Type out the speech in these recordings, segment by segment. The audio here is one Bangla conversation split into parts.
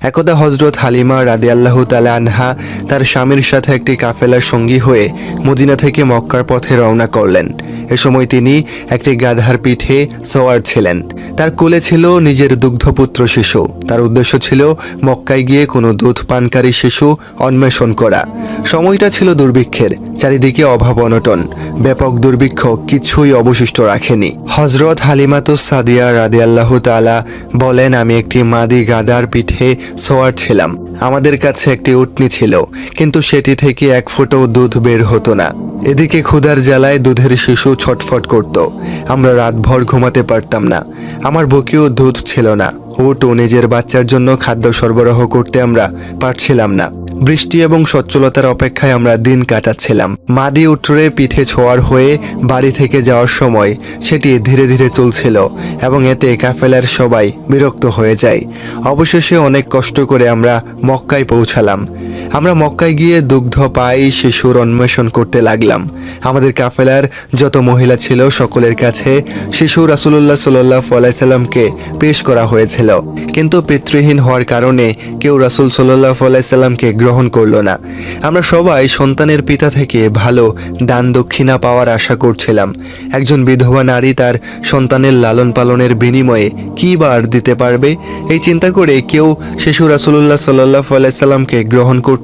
একদা হজরত হালিমা রাদে আল্লাহ তালা আনহা তার স্বামীর সাথে একটি কাফেলার সঙ্গী হয়ে মদিনা থেকে মক্কার পথে রওনা করলেন। এ সময় তিনি একটি গাধার পিঠে সোয়ার ছিলেন। তার কোলে ছিল নিজের দুগ্ধপুত্র শিশু। তার উদ্দেশ্য ছিল মক্কায় গিয়ে কোনো দুধ পানকারী শিশু অন্বেষণ করা। সময়টা ছিল দুর্ভিক্ষের, চারিদিকে অভাব অনটন। ব্যাপক দুর্ভিক্ষ কিছুই অবশিষ্ট রাখেনি। হজরত হালিমাতুস সাদিয়া রাদি আল্লাহ তালা বলেন, আমি একটি মাদি গাদার পিঠে সোয়ার ছিলাম। আমাদের কাছে একটি উটনি ছিল, কিন্তু সেটি থেকে এক ফোঁটাও দুধ বের হতো না। এদিকে ক্ষুধার জ্বালায় দুধের শিশু ছটফট করত। আমরা রাতভর ঘুমাতে পারতাম না। আমার বুকেও দুধ ছিল না। উট ও নিজের বাচ্চার জন্য খাদ্য সরবরাহ করতে আমরা পারছিলাম না। বৃষ্টি এবং সচ্ছলতার অপেক্ষায় আমরা দিন কাটাচ্ছিলাম। মাদি উঠরে পিঠে ছোঁয়ার হয়ে বাড়ি থেকে যাওয়ার সময় সেটি ধীরে ধীরে চলছিল এবং এতে কাফেলার সবাই বিরক্ত হয়ে যায়। অবশেষে অনেক কষ্ট করে আমরা মক্কায় পৌঁছালাম। আমরা মক্কায় গিয়ে দুগ্ধ পাই, শিশুর অন্বেষণ করতে লাগলাম। আমাদের কাফেলার যত মহিলা ছিল সকলের কাছে শিশু রাসুলুল্লাহ সাল্লাহ আলাইসাল্লামকে পেশ করা হয়েছিল। কিন্তু পিতৃহীন হওয়ার কারণে কেউ রাসুল সাল্লাহ আলাইসাল্লামকে গ্রহণ করল না। আমরা সবাই সন্তানের পিতা থেকে ভালো দান দক্ষিণা পাওয়ার আশা করছিলাম। একজন বিধবা নারী তার সন্তানের লালন পালনের বিনিময়ে কী বার দিতে পারবে? এই চিন্তা করে কেউ শিশু রাসুলুল্লাহ সাল্লাহ আলাইসাল্লামকে গ্রহণ করতে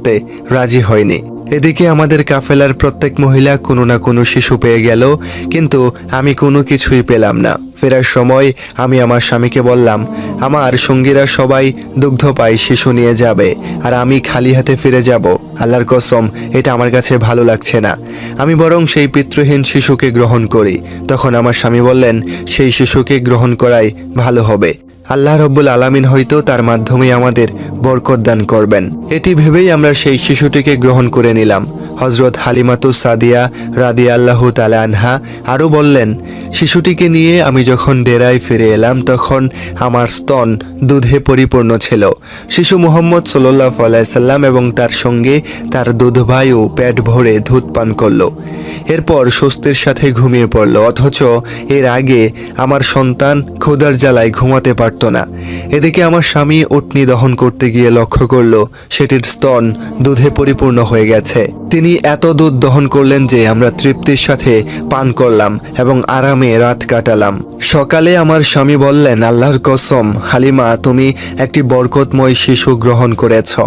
রাজি হয়নি। এদিকে আমাদের কাফেলার প্রত্যেক মহিলা কোনো না কোনো শিশু পেয়ে গেল, কিন্তু আমি কোনো কিছুই পেলাম না। ফেরার সময় আমি আমার স্বামীকে বললাম, আমার সঙ্গীরা সবাই দুগ্ধ পাই শিশু নিয়ে যাবে, আর আমি খালি হাতে ফিরে যাব। আল্লাহর কসম, এটা আমার কাছে ভালো লাগছে না। আমি বরং সেই পিতৃহীন শিশুকে গ্রহণ করি। তখন আমার স্বামী বললেন, সেই শিশুকে গ্রহণ করাই ভালো হবে। আল্লাহ রব্বুল আলামিন হয়তো তার মাধ্যমে আমাদের বরকত দান করবেন। এটি ভেবেই আমরা সেই শিশুটিকে গ্রহণ করে নিলাম। হজরত হালিমাতু সাদিয়া রাদি আল্লাহ আনহা আরও বললেন, শিশুটিকে নিয়ে আমি যখন ডেরায় ফিরে এলাম, তখন আমার স্তন দুধে পরিপূর্ণ ছিল। শিশু মোহাম্মদ সাল্লাহ আলাইসাল্লাম এবং তার সঙ্গে তার দুধ ভাইও পেট ভরে দুধ পান করল। এরপর স্বস্তির সাথে ঘুমিয়ে পড়ল, অথচ এর আগে আমার সন্তান ক্ষুধার জ্বালায় ঘুমাতে পারত না। এদিকে আমার স্বামী উটনি দহন করতে গিয়ে লক্ষ্য করল, সেটির স্তন দুধে পরিপূর্ণ হয়ে গেছে। তিনি এত দুধ দহন করলেন যে আমরা তৃপ্তির সাথে পান করলাম এবং আরামে রাত কাটালাম। সকালে আমার স্বামী বললেন, আল্লাহর কসম, হালিমা, তুমি একটি বরকতময় শিশু গ্রহণ করেছ।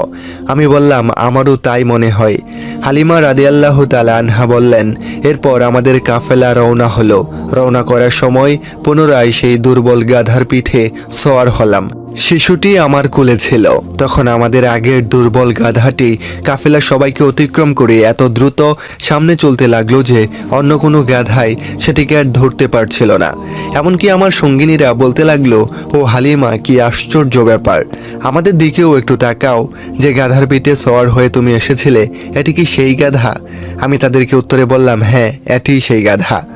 আমি বললাম, আমারও তাই মনে হয়। হালিমা রাদিয়াল্লাহু তালা আনহা বললেন, এরপর আমাদের কাফেলা রওনা হলো। রওনা করার সময় পুনরায় সেই দুর্বল গাধার পিঠে সোয়ার হলাম। শিশুটি আমার কোলে ছিল। তখন আমাদের আগের দুর্বল গাধাটি কাফেলা সবাইকে অতিক্রম করে এত দ্রুত সামনে চলতে লাগল যে অন্য কোনো গাধাই সেটিকে আর ধরতে পারছিল না। এমনকি আমার সঙ্গিনীরা বলতে লাগল, ও হালিমা, কি আশ্চর্য ব্যাপার। আমাদের দিকেও একটু তাকাও। যে গাধার পিঠে সওয়ার হয়ে তুমি এসেছিলে, এটি কি সেই গাধা? আমি তাদেরকে উত্তরে বললাম হ্যাঁ এটিই সেই গাধা।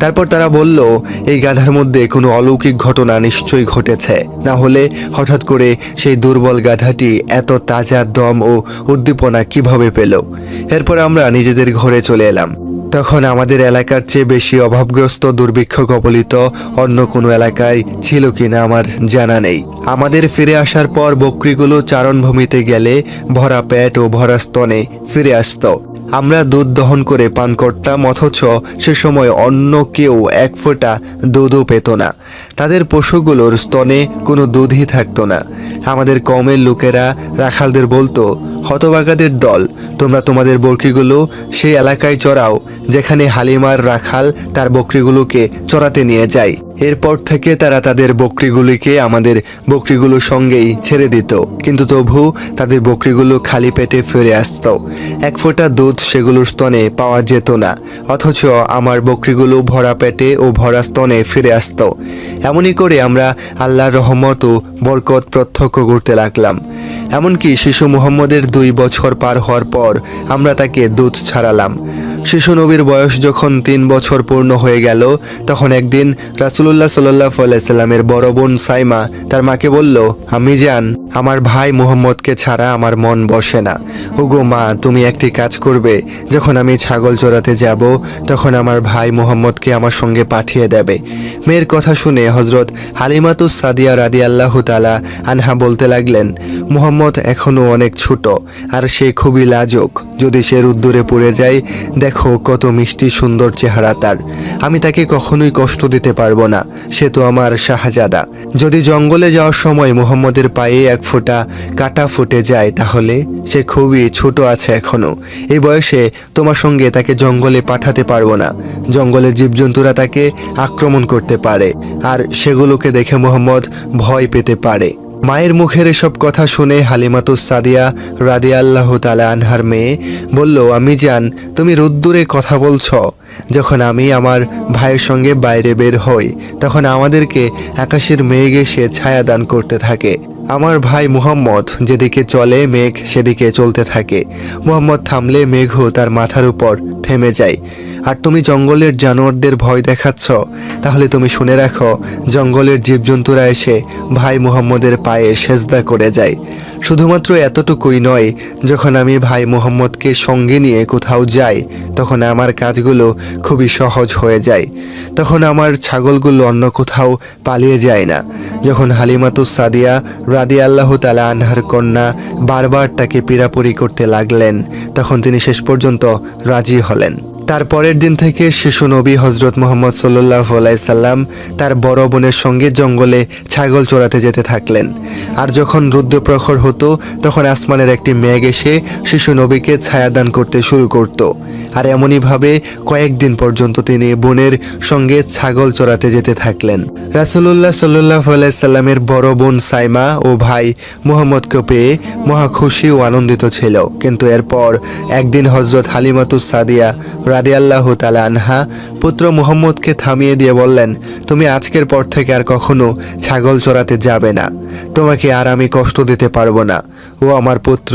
তারপর তারা বলল, এই গাধার মধ্যে কোনো অলৌকিক ঘটনা নিশ্চয়ই ঘটেছে। না হলে হঠাৎ করে সেই দুর্বল গাধাটি এত তাজা দম ও উদ্দীপনা কীভাবে পেল? এরপর আমরা নিজেদের ঘরে চলে এলাম। তখন আমাদের এলাকার চেয়ে বেশি অভাবগ্রস্ত, দুর্ভিক্ষ কবলিত অন্য কোনো এলাকায় ছিল কিনা আমার জানা নেই। আমাদের ফিরে আসার পর বকরিগুলো চারণভূমিতে গেলে ভরা পেট ও ভরা স্তনে ফিরে আসতো। আমরা দুধ দহন করে পান করতাম, অথচ সে সময় অন্য কেউ এক ফোঁটা দুধও পেত না। তাদের পশুগুলোর স্তনে কোনো দুধই থাকতো না। আমাদের কমের লোকেরা রাখালদের বলতো হতবাগাদের দল, তোমরা তোমাদের বকরিগুলো সেই এলাকায় চড়াও, যেখানে হালিমার রাখাল তার বকরিগুলোকে চড়াতে নিয়ে যায়। এরপর থেকে তারা তাদের বকরিগুলিকে আমাদের বকরিগুলোর সঙ্গেই ছেড়ে দিত। কিন্তু তবু তাদের বকরিগুলো খালি পেটে ফিরে আসত। এক ফোঁটা দুধ সেগুলোর স্তনে পাওয়া যেত না, অথচ আমার বকরিগুলো ভরা পেটে ও ভরা স্তনে ফিরে আসত। এমনই করে আমরা আল্লাহর রহমত ও বরকত প্রত্যক্ষ করতে লাগলাম। এমনকি শিশু মুহাম্মদের দুই বছর পার হওয়ার পর আমরা তাকে দুধ ছাড়ালাম। শিশু নবীর বয়স যখন তিন বছর পূর্ণ হয়ে গেল, তখন একদিন রাসুলুল্লাহ সাল্লাহ সাল্লামের বড় বোন সাইমা তার মাকে বলল, আমি জান, আমার ভাই মুহাম্মদকে ছাড়া আমার মন বসে না। ওগো মা, তুমি একটি কাজ করবে। যখন আমি ছাগল চড়াতে যাব, তখন আমার ভাই মুহাম্মদকে আমার সঙ্গে পাঠিয়ে দেবে। মেয়ের কথা শুনে হজরত হালিমাতুস সাদিয়া রাদি আল্লাহ তালা আনহা বলতে লাগলেন, মুহাম্মদ এখনও অনেক ছোট, আর সে খুবই লাজক। যদি সে রুদ্দুরে পড়ে যায় কত মিষ্টি সুন্দর চেহারা তার। আমি তাকে কখনোই কষ্ট দিতে পারব না, সে তো আমার শাহজাদা। যদি জঙ্গলে যাওয়ার সময় মুহাম্মদের পায়ে এক ফোঁটা কাটা ফুটে যায়, তাহলে সে খুবই ছোট আছে এখনও। এই বয়সে তোমার সঙ্গে তাকে জঙ্গলে পাঠাতে পারব না। জঙ্গলের জীবজন্তুরা তাকে আক্রমণ করতে পারে, আর সেগুলোকে দেখে মোহাম্মদ ভয় পেতে পারে। মায়ের মুখের এসব কথা শুনে হালিমাতুস সাদিয়া রাদি আল্লাহ তালা আনহার মেয়ে বলল, আমি জান, তুমি রোদ্দুরে কথা বলছ। যখন আমি আমার ভাইয়ের সঙ্গে বাইরে বের হই, তখন আমাদেরকে আকাশের মেঘ এসে ছায়া দান করতে থাকে। আমার ভাই মুহাম্মদ যেদিকে চলে, মেঘ সেদিকে চলতে থাকে। মুহাম্মদ থামলে মেঘও তার মাথার উপর থেমে যায়। আর তুমি জঙ্গলের জানোয়ারদের ভয় দেখাচ্ছ, তাহলে তুমি শুনে রাখো, জঙ্গলের জীবজন্তুরা এসে ভাই মুহাম্মদের পায়ে সেজদা করে যায়। শুধুমাত্র এতটুকুই নয়, যখন আমি ভাই মুহাম্মদকে সঙ্গে নিয়ে কোথাও যাই, তখন আমার কাজগুলো খুবই সহজ হয়ে যায়। তখন আমার ছাগলগুলো অন্য কোথাও পালিয়ে যায় না। যখন হালিমাতুস সাদিয়া রাদি আল্লাহ তালা আনহার কন্যা বারবার তাকে পীড়াপুরি করতে লাগলেন, তখন তিনি শেষ পর্যন্ত রাজি হলেন। তার পরের দিন থেকে শিশু নবী হজরত মোহাম্মদ সাল্লাহ সাল্লাম তার বড় বোনের সঙ্গে জঙ্গলে ছাগল চড়াতে যেতে থাকলেন। আর যখন রুদ্রপ্রখর হতো, তখন আসমানের একটি মেঘ এসে শিশু নবীকে ছায়াদান করতে শুরু করত। আর এমনইভাবে কয়েকদিন পর্যন্ত তিনি বোনের সঙ্গে ছাগল চড়াতে যেতে থাকলেন। রাসুলুল্লাহ সাল্লাহ সাল্লামের বড় বোন সাইমা ও ভাই মোহাম্মদকে পেয়ে মহা খুশি ও আনন্দিত ছিল। কিন্তু এরপর একদিন হজরত হালিমাতুস সাদিয়া রাদিয়াল্লাহ তালা আনহা পুত্র মুহম্মদকে থামিয়ে দিয়ে বললেন, তুমি আজকের পর থেকে আর কখনো ছাগল চড়াতে যাবে না। তোমাকে আর আমি কষ্ট দিতে পারব না। ও আমার পুত্র,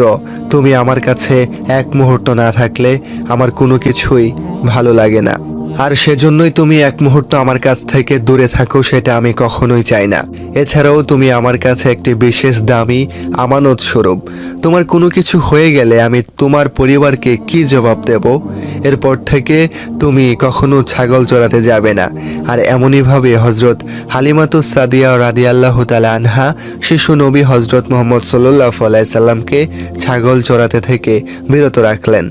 তুমি আমার কাছে এক মুহূর্ত না থাকলে আমার কোনো কিছুই ভালো লাগে না। আর সেজন্যই তুমি এক মুহূর্ত আমার কাছ থেকে দূরে থাকো, সেটা আমি কখনোই চাই না। এছাড়াও তুমি আমার কাছে একটি বিশেষ দামি আমানত স্বরূপ তোমার কোনো কিছু হয়ে গেলে আমি তোমার পরিবারকে কি জবাব দেব? এরপর থেকে তুমি কখনো ছাগল চড়াতে যাবে না। আর এমনইভাবে হজরত হালিমাতুস সাদিয়া রাদি আল্লাহ আনহা, শিশু নবী হজরত মোহাম্মদ সাল্লাহ সাল্লামকে ছাগল চড়াতে থেকে বিরত রাখলেন।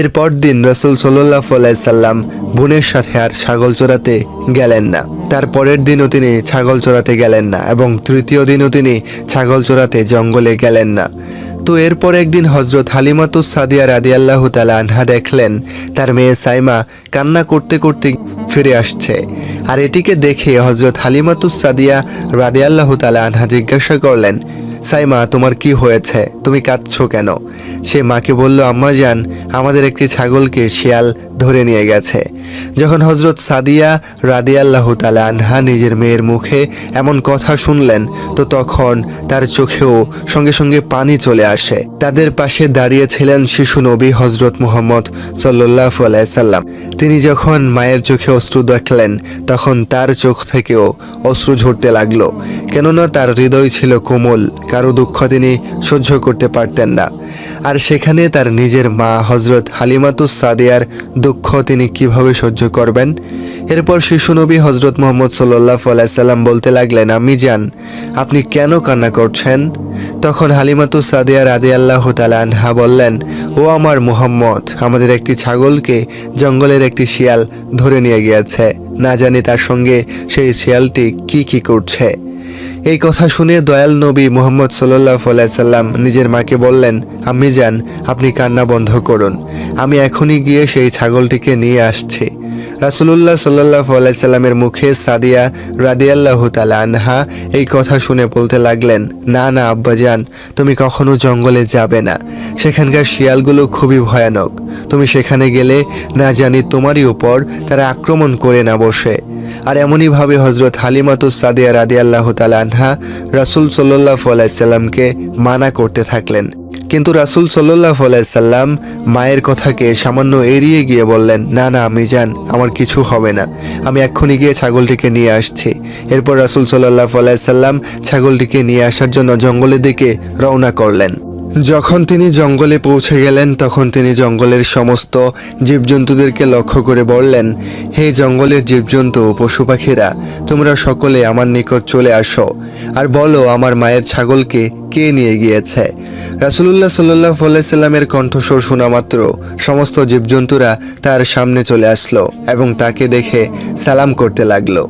এরপর দিন রসুল সাল্লাহ সাল্লাম বোনের সাথে আর ছাগল চড়াতে গেলেন না। তার পরের দিনও তিনি ছাগল চড়াতে গেলেন না এবং তৃতীয় দিনও তিনি ছাগল চড়াতে জঙ্গলে গেলেন না। তো এরপর একদিন হজরত হালিমাতুস সাদিয়া রাদি আল্লাহ তালা আনহা দেখলেন, তার মেয়ে সাইমা কান্না করতে করতে ফিরে আসছে। আর এটিকে দেখে হজরত হালিমাতুস সাদিয়া রাদি আল্লাহ তালা আনহা জিজ্ঞাসা করলেন, সাইমা, তোমার কি হয়েছে? তুমি কাঁদছো কেন? সে মাকে বলল আম্মা যান আমাদের একটি ছাগলকে শিয়াল ধরে নিয়ে গেছে। যখন হজরত সাদিয়া রাদিয়াল্লাহ তালা আনহা নিজের মেয়ের মুখে এমন কথা শুনলেন, তো তখন তার চোখেও সঙ্গে সঙ্গে পানি চলে আসে। তাদের পাশে দাঁড়িয়েছিলেন শিশু নবী হজরত মুহম্মদ সাল্লাহ আলাইসাল্লাম তিনি যখন মায়ের চোখে অশ্রু দেখলেন, তখন তার চোখ থেকেও অশ্রু ঝরতে লাগল। কেননা তার হৃদয় ছিল কোমল, কারও দুঃখ তিনি সহ্য করতে পারতেন না। আর সেখানে তার নিজের মা হজরত হালিমাতুস সাদিয়ার দুঃখ তিনি কীভাবে সহ্য করবেন? এরপর শিশু নবী হজরত মোহাম্মদ সাল্লাহ সাল্লাম বলতে লাগলেন আমি জান, আপনি কেন কান্না করছেন? তখন হালিমাতুস সাদিয়া রাদি আল্লাহ আনহা বললেন, ও আমার মুহাম্মদ, আমাদের একটি ছাগলকে জঙ্গলের একটি শিয়াল ধরে নিয়ে গিয়েছে। না জানি তার সঙ্গে সেই শিয়ালটি কি কি করছে। এই কথা শুনে দয়াল নবী মোহাম্মদ সাল্লাহ সাল্লাম নিজের মাকে বললেন, আম্মি যান, আপনি কান্না বন্ধ করুন। আমি এখনই গিয়ে সেই ছাগলটিকে নিয়ে আসছি। রাসুলুল্লাহ সাল্লাহ সাল্লামের মুখে সাদিয়া রাদিয়াল্লাহ তালা আনহা এই কথা শুনে বলতে লাগলেন, না না আব্বাজান তুমি কখনো জঙ্গলে যাবে না। সেখানকার শিয়ালগুলো খুবই ভয়ানক। তুমি সেখানে গেলে না জানি তোমারই উপর তারা আক্রমণ করে না বসে। আর এমনইভাবে হজরত হালিমাতুস সাদিয়া রাদি আল্লাহ আনহা রাসুল সাল্লাহ আলাইসাল্লামকে মানা করতে থাকলেন। কিন্তু রাসুল সাল্লাহ আলাইসাল্লাম মায়ের কথাকে সামান্য এড়িয়ে গিয়ে বললেন, না না আমি যান আমার কিছু হবে না। আমি এক্ষুনি গিয়ে ছাগলটিকে নিয়ে আসছি। এরপর রাসুল সাল্লাহ আলাইসাল্লাম ছাগলটিকে নিয়ে আসার জন্য জঙ্গলের দিকে রওনা করলেন। যখন তিনি জঙ্গলে পৌঁছে গেলেন, তখন তিনি জঙ্গলের সমস্ত জীবজন্তুদেরকে লক্ষ্য করে বললেন, হে জঙ্গলের জীবজন্তু পশু পাখিরা, তোমরা সকলে আমার নিকট চলে আসো আর বলো আমার মায়ের ছাগলকে কে নিয়ে গিয়েছে? রাসুলুল্লাহ সাল্লাহ সাল্লামের কণ্ঠস্বর শোনা মাত্র সমস্ত জীবজন্তুরা তার সামনে চলে আসলো এবং তাকে দেখে সালাম করতে লাগল।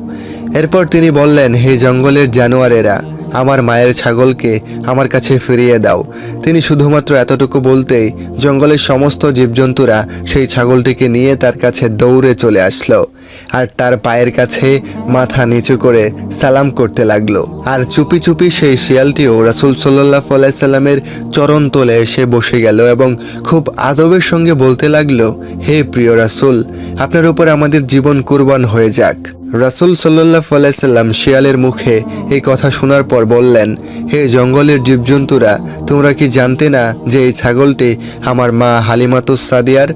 এরপর তিনি বললেন, হে জঙ্গলের জানোয়ারেরা আমার মায়ের ছাগলকে আমার কাছে ফিরিয়ে দাও। তিনি শুধুমাত্র এতটুকু বলতেই জঙ্গলের সমস্ত জীবজন্তুরা সেই ছাগলটিকে নিয়ে তার কাছে দৌড়ে চলে আসলো আর তার পায়ের কাছে মাথা নিচু করে সালাম করতে লাগল। আর চুপি চুপি সেই শিয়ালটিও রাসুল সাল্লাহ সাল্লামের চরণ তোলে এসে বসে গেল এবং খুব আদবের সঙ্গে বলতে লাগল, হে প্রিয় রাসুল, আপনার উপর আমাদের জীবন কুরবান হয়ে যাক। রাসুল সাল্লাহ সাল্লাম শিয়ালের মুখে এই কথা শোনার পর বললেন, হে জঙ্গলের জীবজন্তুরা, তোমরা কি জানতে না যে এই ছাগলটি আমার মা হালিমাতুস সাদিয়ার?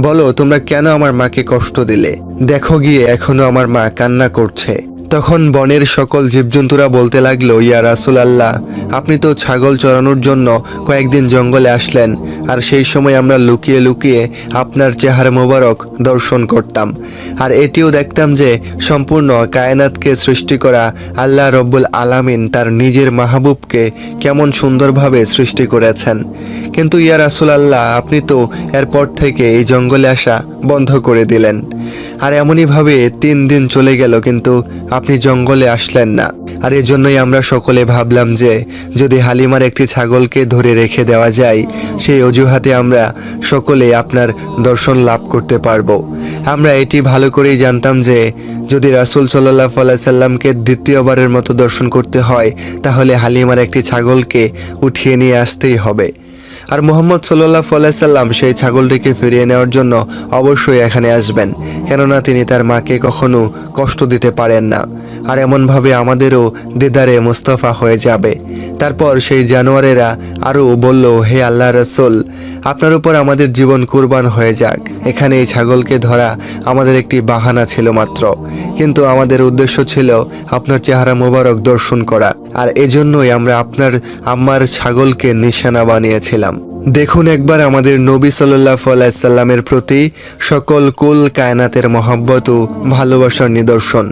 বলো, তোমরা কেন আমার মাকে কষ্ট দিলে? দেখো গিয়ে, এখনও আমার মা কান্না করছে। তখন বনের সকল জীবজন্তুরা বলতে লাগল, ইয়া রাসুল আল্লাহ আপনি তো ছাগল চড়ানোর জন্য কয়েকদিন জঙ্গলে আসলেন, আর সেই সময় আমরা লুকিয়ে লুকিয়ে আপনার চেহারা মোবারক দর্শন করতাম। আর এটিও দেখতাম যে সম্পূর্ণ কায়নাতকে সৃষ্টি করা আল্লাহ রব্বুল আলামিন তার নিজের মাহবুবকে কেমন সুন্দরভাবে সৃষ্টি করেছেন। কিন্তু ইয়া রাসুল আল্লাহ আপনি তো এরপর থেকে এই জঙ্গলে আসা বন্ধ করে দিলেন। আর এমনইভাবে তিন দিন চলে গেল, কিন্তু আপনি জঙ্গলে আসলেন না। আর এজন্যই আমরা সকলে ভাবলাম যে, যদি হালিমার একটি ছাগলকে ধরে রেখে দেওয়া যায়, সেই অজুহাতে আমরা সকলে আপনার দর্শন লাভ করতে পারব। আমরা এটি ভালো করেই জানতাম যে, যদি রাসুল সাল্লাহ সাল্লামকে দ্বিতীয়বারের মতো দর্শন করতে হয়, তাহলে হালিমার একটি ছাগলকে উঠিয়ে নিয়ে আসতেই হবে। আর মোহাম্মদ সাল্লাহ সাল্লাম সেই ছাগলটিকে ফিরিয়ে নেওয়ার জন্য অবশ্যই এখানে আসবেন। কেননা তিনি তার মাকে কখনো কষ্ট দিতে পারেন না। আর এমনভাবে আমাদেরও দেদারে মুস্তফা হয়ে যাবে। তারপর সেই জানোয়ারেরা আরও বলল, হে আল্লাহ রসুল, আপনার উপর আমাদের জীবন কুরবান হয়ে যাক। এখানে এই ছাগলকে ধরা আমাদের একটি বাহানা ছিল মাত্র। কিন্তু আমাদের উদ্দেশ্য ছিল আপনার চেহারা মোবারক দর্শন করা। আর এজন্যই আমরা আপনার আম্মার ছাগলকে নিশানা বানিয়েছিলাম। দেখুন একবার আমাদের নবী সাল্লাহ সাল্লামের প্রতি সকল কুল কায়নাতের মহাব্বত ও ভালোবাসার নিদর্শন,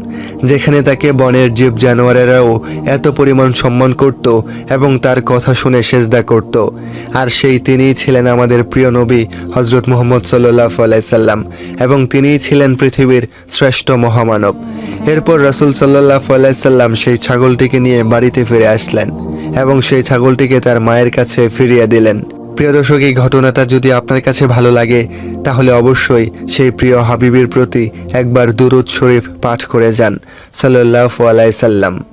যেখানে তাকে বনের জীব জানোয়ারেরাও এত পরিমাণ সম্মান করত এবং তার কথা শুনে সেজদা করত। আর সেই তিনিই ছিলেন আমাদের প্রিয় নবী হজরত মোহাম্মদ সাল্লাহ সাল্লাম এবং তিনিই ছিলেন পৃথিবীর শ্রেষ্ঠ মহামানব। এরপর রাসুল সাল্লাহ সাল্লাম সেই ছাগলটিকে নিয়ে বাড়িতে ফিরে আসলেন এবং সেই ছাগলটিকে তার মায়ের কাছে ফিরিয়ে দিলেন। প্রিয় দর্শক, এই ঘটনাটা যদি আপনার কাছে ভালো লাগে, তাহলে অবশ্যই সেই প্রিয় হাবিবের প্রতি একবার দুরুদ শরীফ পাঠ করে যান সাল্লাহ আলাইহি সাল্লাম।